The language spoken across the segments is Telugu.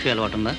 కాఫీ అలవాటు ఉందా?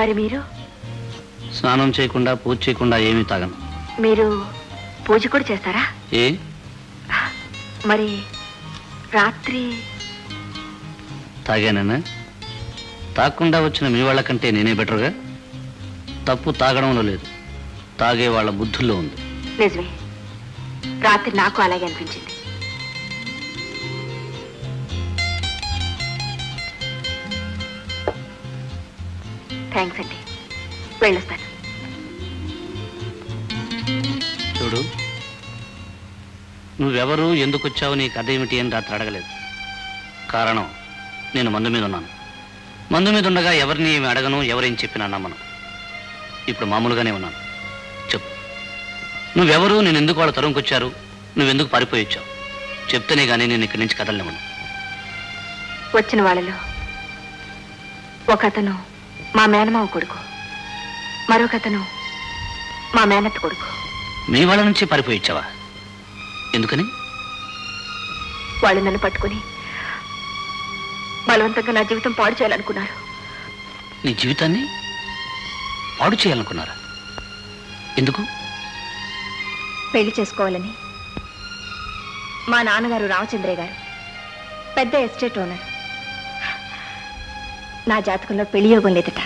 మరి మీరు? స్నానం చేయకుండా పూజ చేయకుండా ఏమీ తాగను. మీరు పూజ కూడా చేస్తారా? ఏ? మరి రాత్రి తాగానేనా తాగకుండా వచ్చిన మీ వాళ్ళకంటే నేనే బెటర్గా? తప్పు తాగడంలో లేదు. తాగే వాళ్ళ బుద్ధుల్లో ఉంది. నిజమే. రాత్రి నాకు అలాగే అనిపించింది. థ్యాంక్స్ అండి. వెళ్ళొస్తాను. చూడు నువ్వెవరు ఎందుకు వచ్చావు నీ కథ ఏమిటి అని రాత్రి అడగలేదు. కారణం నేను మందు మీద ఉన్నాను. మందు మీద ఉండగా ఎవరిని ఏమి అడగను ఎవరేం చెప్పినా నమ్మను. ఇప్పుడు మామూలుగానే ఉన్నాను. చెప్పు. నువ్వెవరు నేను ఎందుకు వాళ్ళ తరుముకొచ్చారు నువ్వెందుకు పారిపోయి వచ్చావు? చెప్తేనే కానీ నేను ఇక్కడి నుంచి కదలనివ్వను. వచ్చిన వాళ్ళలో ఒక అతను మా మేనమావ కొడుకు. మరొక అతను మా మేనత్త కొడుకు. మీ వాళ్ళ నుంచి పారిపోయి ఎందుకని? వాళ్ళు నన్ను పట్టుకుని బలవంతంగా నా జీవితం పాడు చేయాలనుకున్నారు. నీ జీవితాన్ని పాడు చేయాలనుకున్నారా? ఎందుకు? పెళ్ళి చేసుకోవాలని మా నాన్నగారు రామచంద్రయ్య గారు పెద్ద ఎస్టేట్ ఓనర్. నా జాతకంలో పెళ్ళి యోగం లేదట.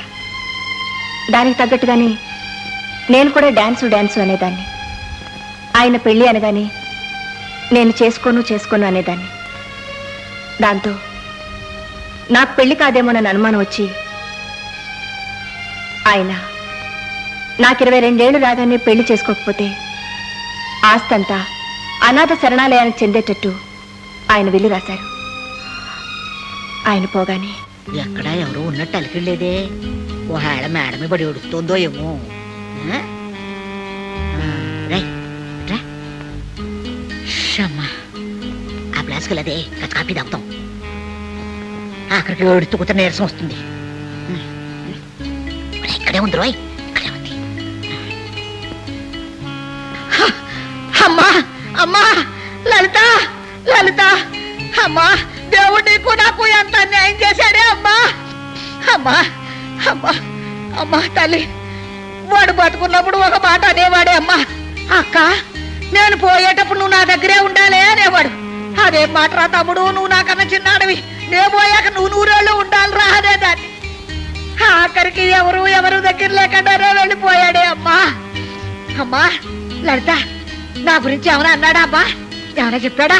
దానికి తగ్గట్టుగానే నేను కూడా డాన్సు డ్యాన్సు అనేదాన్ని. ఆయన పెళ్ళి అనగానే నేను చేసుకోను చేసుకోను అనేదాన్ని. దాంతో నాకు పెళ్ళి కాదేమోనని అనుమానం వచ్చి ఆయన నాకు ఇరవై రెండేళ్ళు రాగానే పెళ్ళి చేసుకోకపోతే ఆస్తంతా అనాథ శరణాలయానికి చెందేటట్టు ఆయన వెళ్ళి రాశారు. ఆయన పోగానే ఎక్కడా ఎవరో ఉన్నట్టు అలికిళ్ళేదే. ఓహేళ మేడమే పడి ఉడుకుతుందో ఏమో. ఆ? ప్లాస్కి అదే కచ్చ కాపీ తాగుతాం. ఆఖరికి ఏడుతూ కూతురు నీరసం వస్తుంది. ఇక్కడే ఉంది రోయ్ అమ్మా అమ్మా అమ్మా తల్లి వాడు బతుకున్నప్పుడు ఒక మాట అనేవాడే అమ్మా. అక్క నేను పోయేటప్పుడు నువ్వు నా దగ్గరే ఉండాలి అనేవాడు. అదే మాట రా తమ్ముడు నువ్వు నాకన్నా చిన్నాడవి. నేను పోయాక నువ్వు నూరేళ్ళు ఉండాలిరా అనేదాన్ని ఆఖరికి ఎవరు ఎవరు దగ్గర లేకుండానే వెళ్ళిపోయాడే అమ్మా. అమ్మా లలిత నా గురించి ఏమైనా అన్నాడా అమ్మా? ఏమైనా చెప్పాడా?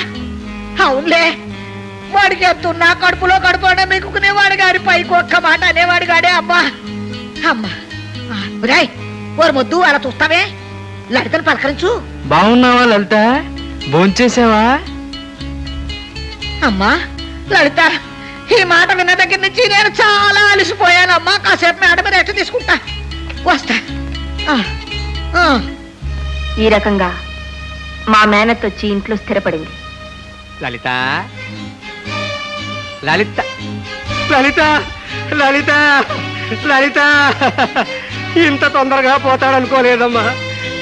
అవునులే. వాడికి ఎత్తున్నా కడుపులో కడుపునే మిక్కునేవాడు గాడి పైకి ఒక్క మాట అనేవాడు గాడే అమ్మా. అమ్మా. ఆ, ఒరేయ్ ఓరు మొద్దు అలా చూస్తావే? లలితను పలకరించు. బాగున్నావా లలిత? భోంచేసావా? అమ్మా లలిత ఈ మాట విన్న దగ్గర నుంచి నేను చాలా అలసిపోయానమ్మా కాసేపు మేడం రెస్ట్ తీసుకుంటా. వస్తా. ఆ, ఆ. ఈ రకంగా మా మేనత్ వచ్చి ఇంట్లో స్థిరపడింది. లలిత లలిత. లలిత లలిత లలిత. ఇంత తొందరగా పోతాడనుకోలేదమ్మా.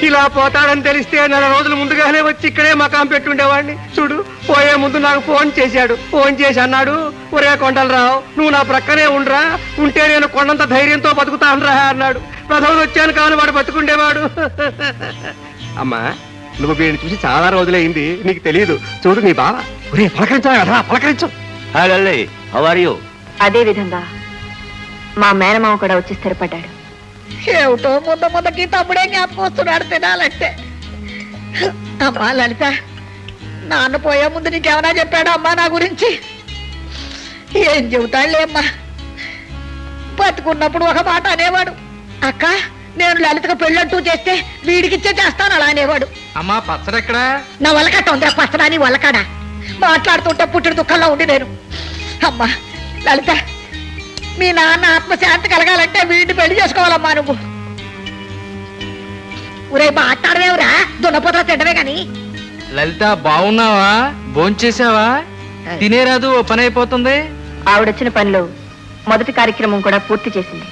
ఇలా పోతాడని తెలిస్తే నెల రోజుల ముందుగానే వచ్చి ఇక్కడే మకాం పెట్టుండేవాడిని. చూడు పోయే ముందు నాకు ఫోన్ చేశాడు. ఫోన్ చేసి అన్నాడు ఒరే కొండలరావు నువ్వు నా ప్రక్కనే ఉండరా. ఉంటే నేను కొండంత ధైర్యంతో బతుకుతానురా అన్నాడు. ప్రథమం వచ్చాను కాను వాడు బతుకుండేవాడు. అమ్మా నువ్వు వీడిని చూసి చాలా రోజులైంది. నీకు తెలియదు చూడు నీ బావ. ఒరే పలకరించా పలకరించు. Hi Lalli how are you అదే విధంగా మా మేనమామ కూడా వచ్చి స్థిరపడ్డాడు. ఏమిటో ముందు ముందుకి తమ్ముడే జ్ఞాపకం వస్తున్నాడు తినాలంటే. అమ్మా లలిత నాన్న పోయే ముందు నీకేమైనా చెప్పాడా అమ్మా నా గురించి? ఏం చెబుతాడులే అమ్మా. బతుకున్నప్పుడు ఒక మాట అనేవాడు. అక్క నేను లలితకు పెళ్ళంటూ చేస్తే వీడికిచ్చే చేస్తాను అలా అనేవాడు. అమ్మా పచ్చడెక్కడా? నా వల్లకట్ట ఉందిరా పచ్చడాని వల్లకాడ మాట్లాడుతుంటే పుట్టిన దుఃఖంలో ఉండి నేను. అమ్మా లలిత మీ నాన్న ఆత్మశాంతి కలగాలంటే వీడిని పెళ్ళి చేసుకోవాలమ్మా నువ్వు. ఒరే మాట్లాడవేవురా? దున్నపోతల తింటవే గాని. లలిత బాగున్నావా భోంచేసావా? తినేరాదు ఓ పని అయిపోతుంది. ఆవిడొచ్చిన పనిలో మొదటి కార్యక్రమం కూడా పూర్తి చేసింది.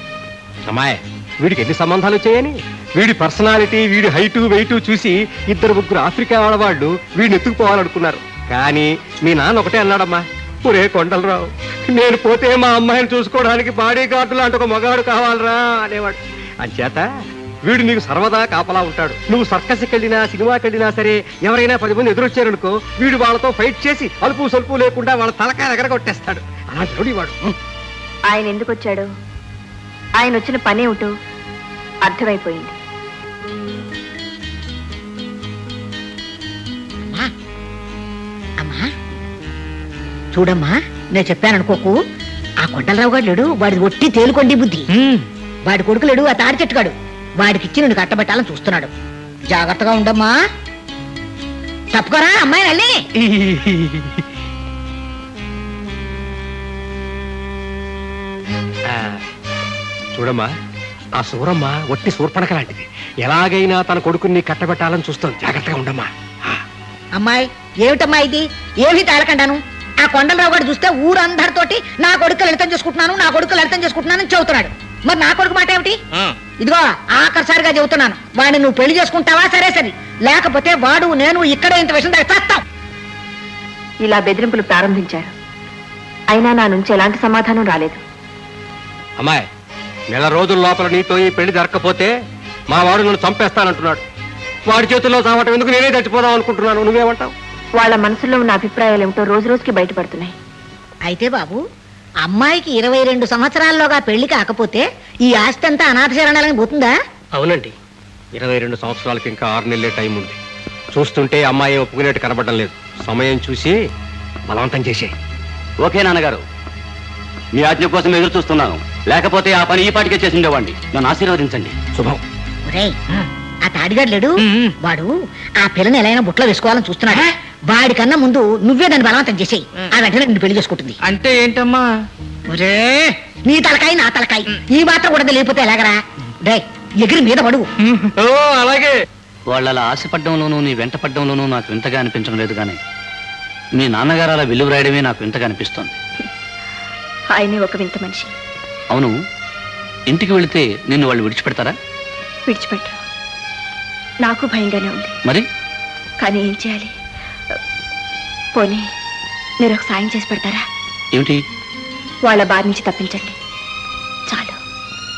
అమ్మాయి వీడికి ఎన్ని సంబంధాలు వచ్చాయని? వీడి పర్సనాలిటీ వీడి హైటు వెయిట్ చూసి ఇద్దరు ముగ్గురు ఆఫ్రికా వాళ్ళవాళ్ళు వీడిని ఎత్తుకుపోవాలనుకున్నారు. కానీ మీ నాన్న ఒకటే అన్నాడమ్మా ఒరే కొండలరావు నేను పోతే మా అమ్మాయిని చూసుకోవడానికి బాడీ గార్డు లాంటి ఒక మగాడు కావాలరా అనేవాడు. అంచేత వీడు నీకు సర్వదా కాపలా ఉంటాడు. నువ్వు సర్కస్కి వెళ్ళినా సినిమాకి వెళ్ళినా సరే ఎవరైనా పది మంది ఎదురొచ్చారనుకో వీడు వాళ్ళతో ఫైట్ చేసి అలుపు సలుపు లేకుండా వాళ్ళ తలకాయ దగ్గర కొట్టేస్తాడు అలాంటి వాడు ఆయన ఎందుకు వచ్చాడు ఆయన వచ్చిన పని ఏమిటో అర్థమైపోయింది. అమ్మా. చూడమ్మా నేను చెప్పాను అనుకోకు. ఆ కొండలరావు గారు లేడు వాడి ఒట్టి తేలుకొండి బుద్ధి. వాడి కొడుకు లేడు ఆ తాడి చెట్టుగాడు వాడికి ఇచ్చి నిన్ను కట్టబెట్టాలని చూస్తున్నాడు. జాగ్రత్తగా ఉండమ్మా. తప్పుకోరా అమ్మాయి నల్లి. చూడమ్మా ఆ సూరమ్మ ఒట్టి సూర్పణక లాంటిది ఎలాగైనా తన కొడుకుని కట్టబెట్టాలని చూస్తాం జాగ్రత్తగా ఉండమ్మా. అమ్మాయి ఏమిటమ్మా ఇది? ఏమి తేలకండాను? ఆ కొండలరావు గారు చూస్తే ఊరందరితోటి నా కొడుకు లలితం చేసుకుంటున్నాను నా కొడుకు లలితం చేసుకుంటున్నాను అని చెబుతున్నాడు. మరి నా కొడుకు మాట ఏమిటి? ఇదిగో ఆఖరిసారిగా చెబుతున్నాను. వాడిని నువ్వు పెళ్ళి చేసుకుంటావా? సరే సరే. లేకపోతే వాడు నేను ఇక్కడే ఇంత విషయం చస్తాం. ఇలా బెదిరింపులు ప్రారంభించారు. అయినా నా నుంచి ఎలాంటి సమాధానం రాలేదు. అమ్మాయి నెల రోజుల లోపల నీతో ఈ పెళ్ళి జరగకపోతే మా వాడు నన్ను చంపేస్తానంటున్నాడు. వాడి చేతుల్లో చావటం ఎందుకు? నేనే చచ్చిపోదాం అనుకుంటున్నాను. నువ్వేమంటావు? వాళ్ళ మనసులో ఉన్న అభిప్రాయాలు ఏమిటో రోజు రోజుకి బయటపడుతున్నాయి. అయితే బాబు అమ్మాయికి ఇరవై రెండు సంవత్సరాల్లోగా పెళ్ళి కాకపోతే ఈ ఆస్తి అంతా అనాథ శరణాలని పోతుందా? అవునండి. ఇరవై రెండు సంవత్సరాలకి ఇంకా ఆరు నెలలే టైం ఉంది. చూస్తుంటే అమ్మాయి ఒప్పుకునేట్టు కనబడడం లేదు. సమయం చూసి బలవంతం చేసే. ఓకే నాన్నగారు. మీ ఆజ్ఞ కోసం ఎదురు చూస్తున్నాను. లేకపోతే ఆ పని ఈ పాటికే చేసి ఉండేవాడిని. నన్ను ఆశీర్వదించండి. శుభం. ఆ తాడిగాడు లేడు? వాడు ఆ పిల్లని ఎలా అయినా బుట్టలో వేసుకోవాలని చూస్తున్నాడు. వాడికన్నా ముందు నువ్వే దాన్ని బలవంతం చేసేయి. ఆ వెంటనే నిన్ను పెళ్ళి చేసుకుంటుంది. అంటే ఏంటమ్మా? ఒరే! నీ తలకాయ నా తలకాయ. ఈ మాత్రం కూడా లేకపోతే ఎలాగరా? డే ఎగిరి మీద పడువు ఓ అలాగే. వాళ్ళు అలా ఆశపడ్డంలోనూ నీ వెంట పడ్డంలోనూ నాకు వింతగా అనిపించడం లేదు కానీ మీ నాన్నగారు అలా విలువ రాయడమే నాకు వింతగా అనిపిస్తోంది. ఆయనే ఒక వింత మనిషి. అవును. ఇంటికి వెళితే నిన్ను వాళ్ళు విడిచిపెడతారా? విడిచిపెట్టరు. నాకు భయంగానే ఉంది. మరి? కానీ ఏం చేయాలి? పోనీ మీరు ఒక సాయం చేసి పెడతారా? ఏమిటి? వాళ్ళ బారి నుంచి తప్పించండి. చాలు.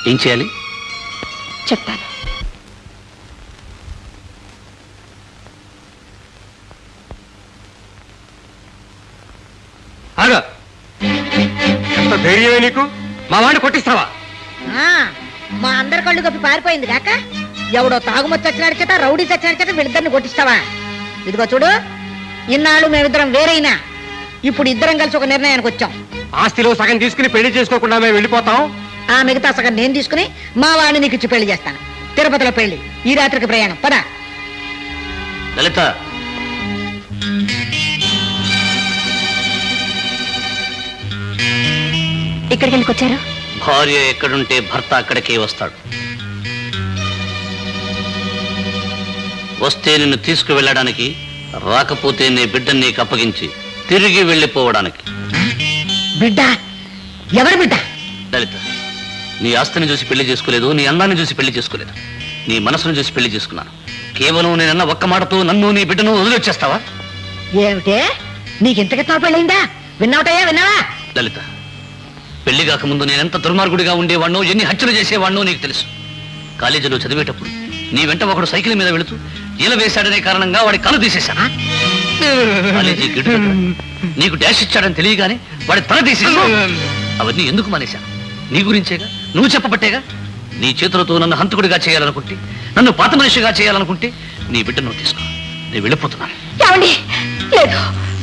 ఏం చేయాలి? చెప్తాను. ఆగా. ఎంత ధైర్యమే నీకు? మా వాడిని కొట్టిస్తావా? ఆ, మా అందరి కళ్ళు కప్పి పారిపోయింది కాక? ఎవడో తాగుమతి చచ్చినాడు చేత రౌడీ చచ్చినాడు చేత వీళ్ళిద్దరిని కొట్టిస్తావా? ఇదిగో చూడు ఇన్నాళ్ళు మేమిద్దరం వేరైనా ఇప్పుడు ఇద్దరం కలిసి ఒక నిర్ణయానికి వచ్చాం. ఆస్తిలో సగం తీసుకుని పెళ్ళి చేసుకోకుండా మేము వెళ్ళిపోతాం. ఆ మిగతా సగం నేను తీసుకుని మా వాడిని నీకు ఇచ్చి పెళ్ళి చేస్తాను. తిరుపతిలో పెళ్ళి ఈ రాత్రికి ప్రయాణం. పద. లలిత. ఇక్కడికి ఎందుకు వచ్చారు? భార్య ఎక్కడుంటే భర్త అక్కడికే వస్తాడు. వస్తే నిన్ను తీసుకువెళ్ళడానికి రాకపోతే నీ బిడ్డని నీకు అప్పగించి తిరిగి వెళ్ళిపోవడానికి. బిడ్డ? ఎవరి బిడ్డ? లలిత నీ ఆస్తిని చూసి పెళ్ళి చేసుకోలేదు నీ అందాన్ని చూసి పెళ్ళి చేసుకోలేదు. నీ మనసును చూసి పెళ్ళి చేసుకున్నాను. కేవలం నేనన్న ఒక్క మాటతో నన్ను నీ బిడ్డను వదిలొచ్చేస్తావా? ఏమిటే? నీకు ఇంతకితో పెళ్ళయిందా? విన్నావుటయ్యా విన్నావా? లలిత పెళ్ళి కాకముందు నేనెంత దుర్మార్గుడిగా ఉండేవాణ్ణో ఎన్ని హత్యలు చేసేవాణ్ణో నీకు తెలుసు. కాలేజీలో చదివేటప్పుడు నీ వెంట ఒకడు సైకిల్ మీద వెళుతూ ఈల వేశాడనే కారణంగా వాడి కళ్ళు తీసేశాను? కాలేజీ గిట్టు దగ్గర. నీకు డాష్ ఇచ్చాడని తెలియగానే వాడి తల తీసేశాను అవన్నీ ఎందుకు మానేశాను? నీ గురించేగా? నువ్వు చెప్పబట్టేగా? నీ చేతులతో నన్ను హంతకుడిగా చేయాలనుకుంటే నన్ను పాత మనిషిగా చేయాలనుకుంటే నీ బిడ్డ నువ్వు తీసుకో. నేను వెళ్ళిపోతున్నాను. ఏమండి? లేదు.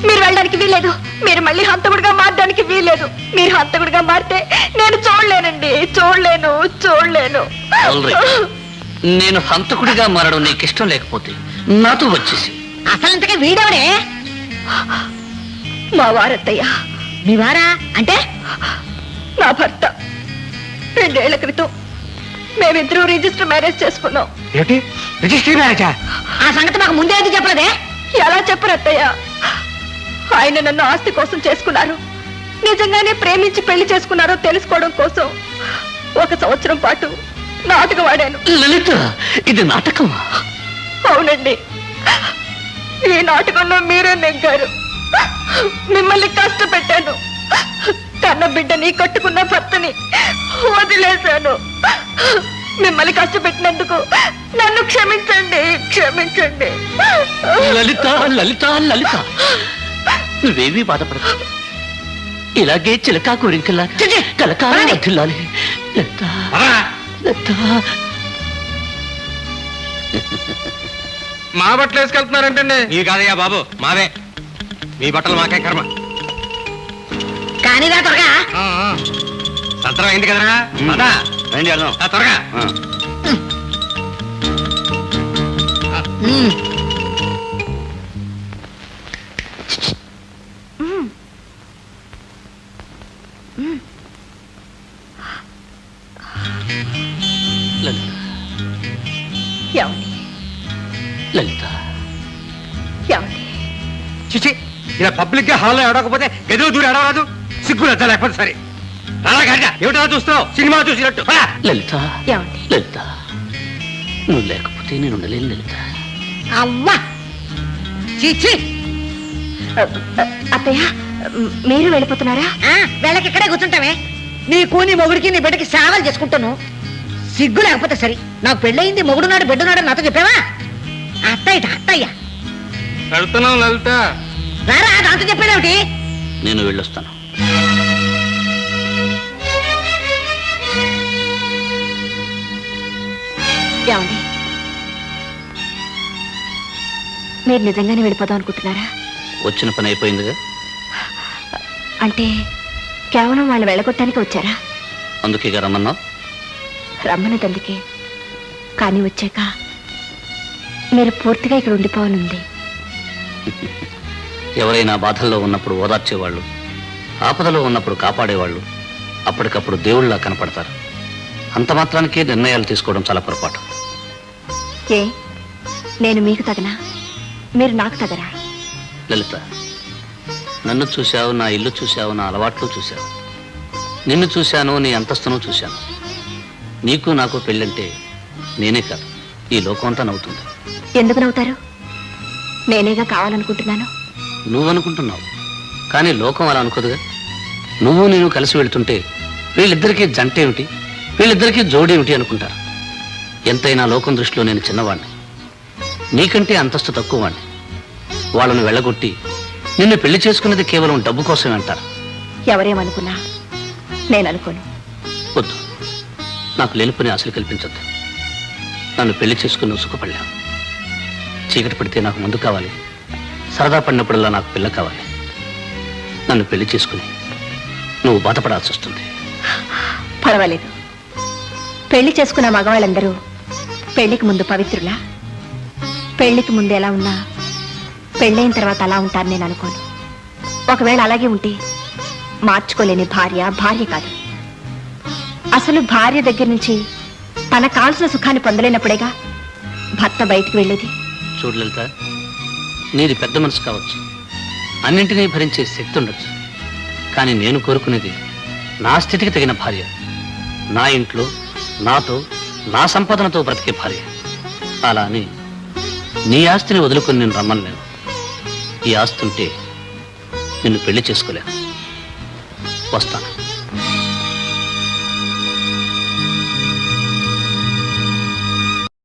మీరు వెళ్ళడానికి వీల్లేదు. మీరు మళ్ళీ హంతకుడిగా మారడానికి వీల్లేదు. మీరు హంతకుడిగా మారితే నేను చూడలేనండి. చూడలేను. చూడలేను. నేను హంతకుడిగా మారడం నీకు ఇష్టం లేకపోతే నాతో వచ్చేసి. అసలు ఇంతకీ వీడెవడే? మా వారత్తయ్య. మీ వారా? అంటే? నా భర్త. రెండేళ్ళ క్రితం మేమిద్దరూ రిజిస్టర్ మ్యారేజ్ చేసుకున్నాం. ఏమిటి రిజిస్ట్రీ మ్యారేజా? ఆ సంగతి మాకు ముందే ఎందుకు చెప్పలేదే? ఎలా చెప్పరు అత్తయ్య? ఆయన నన్ను ఆస్తి కోసం చేసుకున్నారు. నిజంగానే ప్రేమించి పెళ్ళి చేసుకున్నారో తెలుసుకోవడం కోసం ఒక సంవత్సరం పాటు నాటకం ఆడాను. లలిత ఇది నాటకమా? అవునండి. ఈ నాటకంలో మీరే నెగ్గారు. మిమ్మల్ని కష్టపెట్టాను. కన్న బిడ్డని కట్టుకున్న భర్తని వదిలేశాను. మిమ్మల్ని కష్టపెట్టినందుకు నన్ను క్షమించండి క్షమించండి. లలిత లలిత లలిత. నువ్వేమీ బాధపడదు ఇలాగే చిలకా కోరింకలా కలకాలం లలిత. మా బట్టలు వేసుకెళ్తున్నారంటండి. ఈ కాదయ్యా బాబు మావే. మీ బట్టలు మాకే కర్మ. కానీ త్వరగా. సంతరం అయింది కదరా? పద. రండి వెళ్దాం. ఆ, త్వరగా. ఉమ్. హాల్లో ఏడవకపోతే గదిలో దూరం ఏడవరాదు. సిగ్గు లజ్జ లేకపోతే సరే. రాలా గడ్డ ఏమిటో చూస్తున్నావు? సినిమా చూసినట్టు. లలిత. ఏమండి? లలిత. నువ్వు లేకపోతే నేను ఉండలేను లలిత. అవ్వా! అత్తయ్య మ్, మీరు వెళ్ళిపోతున్నారా? ఆ, వెళ్ళకి ఇక్కడే కూర్చుంటామే. నీ మొగుడికి నీ బిడ్డకి సేవలు చేసుకుంటాను. సిగ్గు లేకపోతే సరి. నాకు పెళ్ళయింది మొగుడున్నాడు బిడ్డన్నాడు నాతో చెప్పావా? అత్తయ్య అత్తయ్య. వెళ్తున్నాం లలిత. రారా నాతో చెప్పాడేమిటి నేను వెళ్ళొస్తాను. ఏమండి? మీరు నిజంగానే వెళ్ళిపోదాం అనుకుంటున్నారా? వచ్చిన పని అయిపోయిందిగా? అంటే కేవలం వాళ్ళు వెళ్ళగొట్టడానికి వచ్చారా? అందుకే ఇక రమ్మన్నావు? రమ్మన్నదందుకే కానీ వచ్చాక మీరు పూర్తిగా ఇక్కడ ఉండిపోవాలంది ఎవరైనా బాధల్లో ఉన్నప్పుడు ఓదార్చేవాళ్ళు ఆపదలో ఉన్నప్పుడు కాపాడేవాళ్ళు అప్పటికప్పుడు దేవుళ్ళ కనపడతారు. అంత మాత్రానికే నిర్ణయాలు తీసుకోవడం చాలా పొరపాటు. ఏ నేను మీకు తగనా? మీరు నాకు తగరా? లలిత నన్ను చూశావు నా ఇల్లు చూశావు నా అలవాట్లు చూశావు. నిన్ను చూశాను నీ అంతస్తును చూశాను. నీకు నాకు పెళ్ళంటే నేనే కాదు. ఈ లోకం అంతా నవ్వుతుంది. ఎందుకు నవ్వుతారు? నేనేగా కావాలనుకుంటున్నాను? నువ్వనుకుంటున్నావు. కానీ లోకం అలా అనుకోదుగా. నువ్వు నేను కలిసి వెళ్తుంటే వీళ్ళిద్దరికీ జంట ఏమిటి వీళ్ళిద్దరికీ జోడేమిటి అనుకుంటారు ఎంతైనా లోకం దృష్టిలో నేను చిన్నవాణ్ణి. నీకంటే అంతస్తు తక్కువ వాణ్ణి వాళ్ళను వెళ్ళగొట్టి నిన్ను పెళ్ళి చేసుకున్నది కేవలం డబ్బు కోసమే అంటారు ఎవరేమనుకున్నా? నేను అనుకోను వద్దు. నాకు లేనిపోని ఆశలు కల్పించొద్దు. నన్ను పెళ్ళి చేసుకుని సుఖపడలేవు. చీకటి పడితే నాకు మందు కావాలి. సరదా పడినప్పుడల్లా నాకు పిల్ల కావాలి. నన్ను పెళ్ళి చేసుకుని నువ్వు బాధపడాల్సి వస్తుంది. పర్వాలేదు. పెళ్ళి చేసుకున్న మగవాళ్ళందరూ పెళ్ళికి ముందు పవిత్రులా? పెళ్ళికి ముందు ఎలా ఉన్నా పెళ్ళైన తర్వాత అలా ఉంటారు నేను అనుకోను. ఒకవేళ అలాగే ఉంటే మార్చుకోలేని భార్య భార్య కాదు. అసలు భార్య దగ్గర నుంచి తనకు కావాల్సిన సుఖాన్ని పొందలేనప్పుడేగా భర్త బయటికి వెళ్ళేది? చూడు లలిత నీది పెద్ద మనసు కావచ్చు. అన్నింటినీ భరించే శక్తి ఉండొచ్చు. కానీ నేను కోరుకునేది నా స్థితికి తగిన భార్య. నా ఇంట్లో నాతో నా సంపాదనతో బ్రతికే భార్య. అలా అని నీ ఆస్తిని వదులుకొని నేను రమ్మలేను ఈ ఆస్తుంటే నిన్ను పెళ్ళి చేసుకోలేను. వస్తాను.